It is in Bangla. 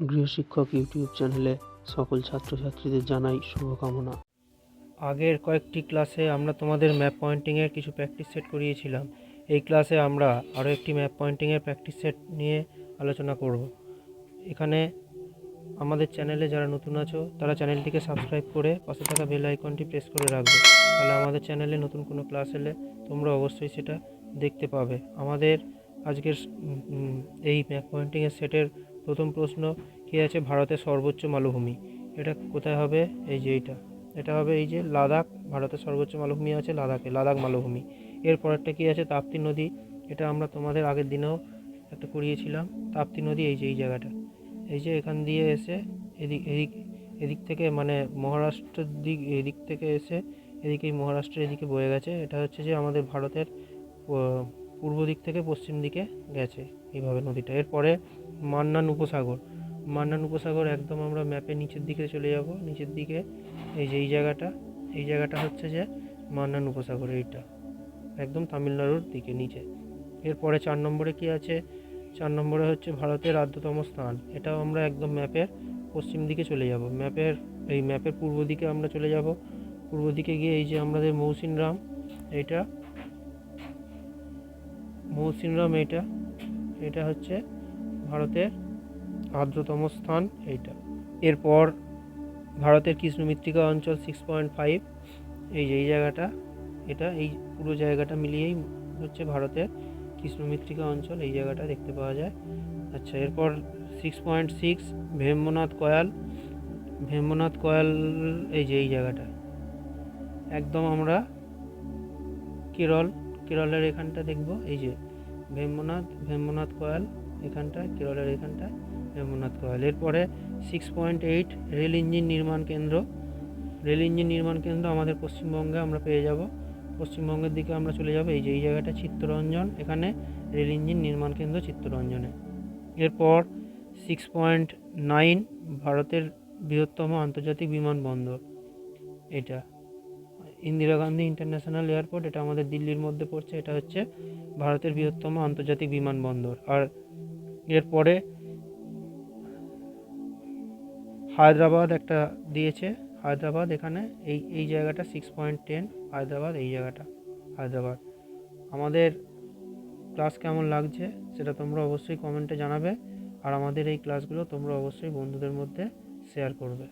গৃহশিক্ষক ইউটিউব চ্যানেলে সকল ছাত্রছাত্রীদের জানাই শুভকামনা। আগের কয়েকটি ক্লাসে আমরা তোমাদের ম্যাপ পয়েন্টিংয়ের কিছু প্র্যাকটিস সেট করিয়েছিলাম। এই ক্লাসে আমরা আরও একটি ম্যাপ পয়েন্টিংয়ের প্র্যাকটিস সেট নিয়ে আলোচনা করব। এখানে আমাদের চ্যানেলে যারা নতুন আছো, তারা চ্যানেলটিকে সাবস্ক্রাইব করে পাশে থাকা বেল আইকনটি প্রেস করে রাখবে। তাহলে আমাদের চ্যানেলে নতুন কোনো ক্লাস এলে তোমরা অবশ্যই সেটা দেখতে পাবে। আমাদের আজকের এই ম্যাপ পয়েন্টিংয়ের সেটের প্রথম প্রশ্ন, কী আছে ভারতের সর্বোচ্চ মালভূমি? এটা কোথায় হবে? এই যে এইটা। এটা হবে এই যে লাদাখ, ভারতের সর্বোচ্চ মালভূমি আছে লাদাখে, লাদাখ মালভূমি। এর পরেরটা কী আছে? তাপ্তি নদী। এটা আমরা তোমাদের আগের দিনেও একটা করিয়েছিলাম। তাপ্তি নদী, এই যে এই জায়গাটা। এই যে এখান দিয়ে এসে এদিক এদিক এদিক থেকে মানে মহারাষ্ট্রের দিক, এদিক থেকে এসে এদিকে মহারাষ্ট্রের এদিকে বয়ে গেছে। এটা হচ্ছে যে আমাদের ভারতের পূর্ব দিক থেকে পশ্চিম দিকে গেছে এইভাবে নদীটা। এরপরে মান্নান উপসাগর। মান্নান উপসাগর একদম আমরা ম্যাপে নিচের দিকে চলে যাব। নিচের দিকে এই যে এই জায়গাটা এই জায়গাটা হচ্ছে যে মান্নান উপসাগর এইটা। একদম তামিলনাড়ুর দিকে নিচে। এরপরে চার নম্বরে কি আছে? চার নম্বরে হচ্ছে ভারতের আর্দ্রতম স্থান। এটাও আমরা একদম ম্যাপের পশ্চিম দিকে চলে যাব। ম্যাপের এই ম্যাপের পূর্ব দিকে আমরা চলে যাব। পূর্ব দিকে গিয়ে এই যে আমাদের মৌসিনরাম এইটা মৌসিনরাম এইটা এটা হচ্ছে ভারতের আর্দ্রতম স্থান এইটা। এরপর ভারতের কৃষ্ণ মৃত্তিকা অঞ্চল সিক্স পয়েন্ট ফাইভ এই যে, এই জায়গাটা, এটা, এই পুরো জায়গাটা মিলিয়েই হচ্ছে ভারতের কৃষ্ণ মৃত্তিকা অঞ্চল, এই জায়গাটা দেখতে পাওয়া যায়। আচ্ছা এরপর six point six Vembanad Kayal Vembanad Kayal, এই যে, এই জায়গাটা। একদম আমরা কেরল, কেরলের এখানটা দেখব, এই যে, ভেম্বনাথ ভেম্বনাথ কয়াল এখানটা, কেরলের এখানটা ভেম্বনাথ কয়াল। এরপরে six point eight rail engine নির্মাণ কেন্দ্র। রেল ইঞ্জিন নির্মাণ কেন্দ্র আমাদের পশ্চিমবঙ্গে আমরা পেয়ে যাব। পশ্চিমবঙ্গের দিকে আমরা চলে যাব, এই যে, এই জায়গাটা চিত্তরঞ্জন। এখানে রেল ইঞ্জিন নির্মাণ কেন্দ্র চিত্তরঞ্জনে। এরপর সিক্স পয়েন্ট নাইন ভারতের বৃহত্তম আন্তর্জাতিক বিমানবন্দর। এটা ইন্দিরা গান্ধী ইন্টারন্যাশনাল এয়ারপোর্ট, এটা আমাদের দিল্লির মধ্যে পড়ছে। এটা হচ্ছে ভারতের বৃহত্তম আন্তর্জাতিক বিমানবন্দর। আর এরপরে হায়দ্রাবাদ একটা দিয়েছে। হায়দ্রাবাদ এখানে, এই এই জায়গাটা সিক্স পয়েন্ট টেন হায়দ্রাবাদ এই জায়গাটা, হায়দ্রাবাদ। আমাদের ক্লাস কেমন লাগছে সেটা তোমরা অবশ্যই কমেন্টে জানাবে, আর আমাদের এই ক্লাসগুলো তোমরা অবশ্যই বন্ধুদের মধ্যে শেয়ার করবে।